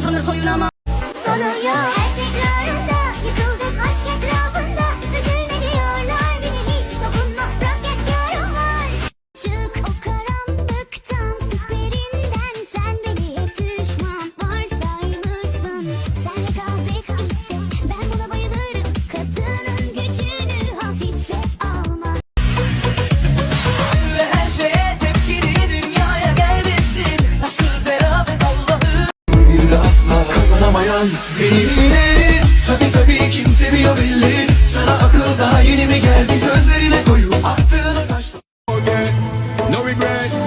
そういう名前。そのよう bayan Beni bilir Tabi tabi kim seviyor belli. Sana akıl daha yeni mi geldi? Sözlerine koyu attığını taşla No regret, No regret.